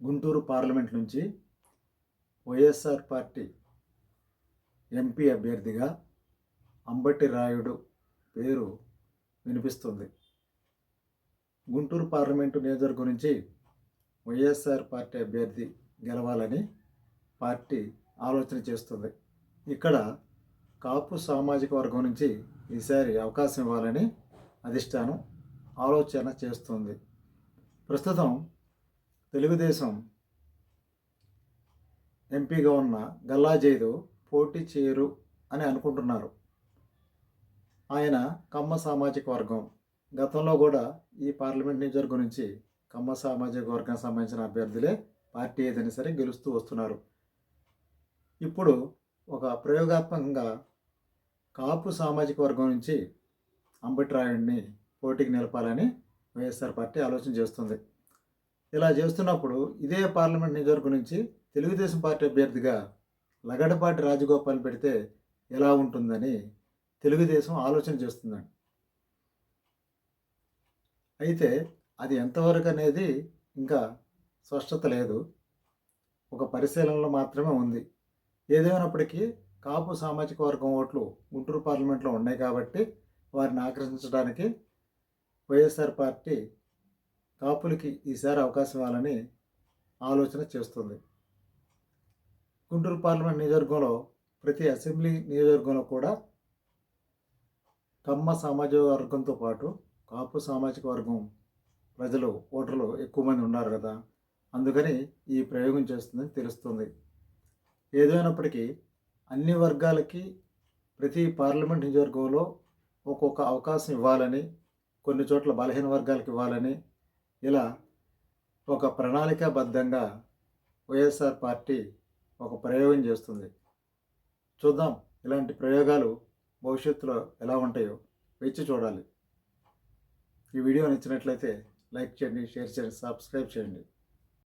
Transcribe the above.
Guntur parliament నుంచి YSR party MP అభ్యర్థిగా అంబటి రాయుడు పేరు వినిపిస్తుంది. గుంటూరు పార్లమెంటు నియోజకవర్గం నుంచి వైఎస్ఆర్ పార్టీ అభ్యర్థి గెలవాలని పార్టీ ఆలోచన చేస్తుంది. ఇక్కడ కాపు సామాజిక వర్గం నుంచి ఈసారి అవకాశం ఇవ్వాలని అధిష్టానం ఆలోచన చేస్తుంది. ప్రస్తుతం తెలుగుదేశం ఎంపీగా ఉన్న గల్లా జైదు పోటీ చేయరు అని అనుకుంటున్నారు. ఆయన కమ్మ సామాజిక వర్గం. గతంలో కూడా ఈ పార్లమెంట్ నియోజకవర్గం నుంచి కమ్మ సామాజిక వర్గానికి సంబంధించిన అభ్యర్థులే పార్టీ ఏదైనా సరే గెలుస్తూ వస్తున్నారు. ఇప్పుడు ఒక ప్రయోగాత్మకంగా కాపు సామాజిక వర్గం నుంచి అంబటిరాయుడిని పోటీకి నిలపాలని వైఎస్ఆర్ పార్టీ ఆలోచన చేస్తుంది. ఇలా చేస్తున్నప్పుడు ఇదే పార్లమెంట్ నియోజకవర్గం నుంచి తెలుగుదేశం పార్టీ అభ్యర్థిగా లగడపాటి రాజగోపాల్ పెడితే ఎలా ఉంటుందని తెలుగుదేశం ఆలోచన చేస్తుందండి. అయితే అది ఎంతవరకు అనేది ఇంకా స్పష్టత లేదు. ఒక పరిశీలనలో మాత్రమే ఉంది. ఏదేమైనప్పటికీ కాపు సామాజిక వర్గం ఓట్లు గుంటూరు పార్లమెంట్లో ఉన్నాయి కాబట్టి వారిని ఆకర్షించడానికి వైఎస్ఆర్ పార్టీ కాపులకి ఈసారి అవకాశం ఇవ్వాలని ఆలోచన చేస్తుంది. గుంటూరు పార్లమెంట్ నియోజకవర్గంలో ప్రతి అసెంబ్లీ నియోజకవర్గంలో కూడా కమ్మ సామాజిక వర్గంతో పాటు కాపు సామాజిక వర్గం ప్రజలు ఓటర్లు ఎక్కువ మంది ఉన్నారు కదా అందుకని ఈ ప్రయోగం చేస్తుందని తెలుస్తుంది. ఏదైనప్పటికీ అన్ని వర్గాలకి ప్రతి పార్లమెంట్ నియోజకవర్గంలో ఒక్కొక్క అవకాశం ఇవ్వాలని కొన్ని చోట్ల బలహీన వర్గాలకు ఇవ్వాలని ఇలా ఒక ప్రణాళికాబద్ధంగా వైఎస్ఆర్ పార్టీ ఒక ప్రయోగం చేస్తుంది. చూద్దాం ఇలాంటి ప్రయోగాలు భవిష్యత్తులో ఎలా ఉంటాయో వేచి చూడాలి. ఈ వీడియో నచ్చినట్లయితే లైక్ చేయండి షేర్ చేయండి సబ్స్క్రైబ్ చేయండి.